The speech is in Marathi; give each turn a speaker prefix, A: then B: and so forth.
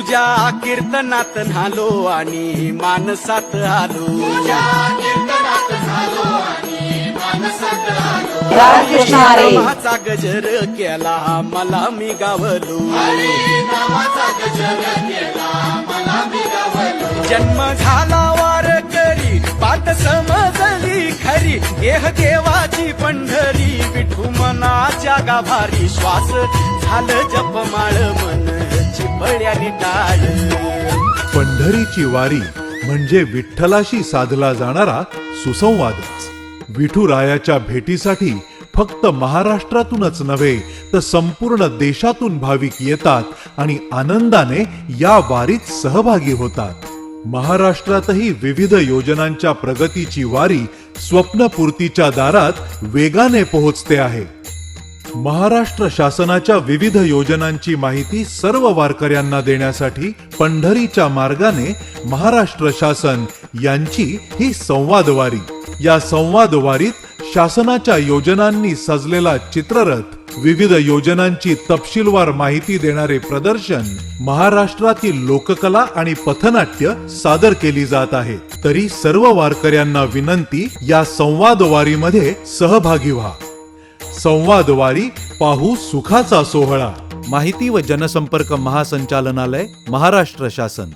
A: तुझ्या कीर्तनात नालो आणि मानसात आलो. नामाचा गजर केला मला मी गावलो. जन्म झाला वार करी पाठ समजली खरी. देह देवाची पंढरी विठू मनाच्या गाभारी. श्वास झालं जपमाळ मन. चिपळ्याने टाळ.
B: पंढरीची वारी म्हणजे विठ्ठलाशी साधला जाणारा सुसंवादच. विठुरायाच्या भेटीसाठी फक्त महाराष्ट्रातूनच नव्हे तर संपूर्ण देशातून भाविक येतात आणि आनंदाने या वारीत सहभागी होतात. महाराष्ट्रातही विविध योजनांच्या प्रगतीची वारी स्वप्नपूर्तीच्या दारात वेगाने पोहोचते आहे. महाराष्ट्र शासनाच्या विविध योजनांची माहिती सर्व वारकऱ्यांना देण्यासाठी पंढरीच्या मार्गाने महाराष्ट्र शासन यांची ही संवादवारी या संवादवारीत शासनाच्या योजनांनी सजलेला चित्ररथ विविध योजनांची तपशीलवार माहिती देणारे प्रदर्शन महाराष्ट्रातील लोककला आणि पथनाट्य सादर केली जात आहे. तरी सर्व वारकऱ्यांना विनंती या संवादवारीमध्ये सहभागी व्हा. संवाद वारी पाहू सुखाचा सोहळा. माहिती व जनसंपर्क महासंचालनालय महाराष्ट्र शासन.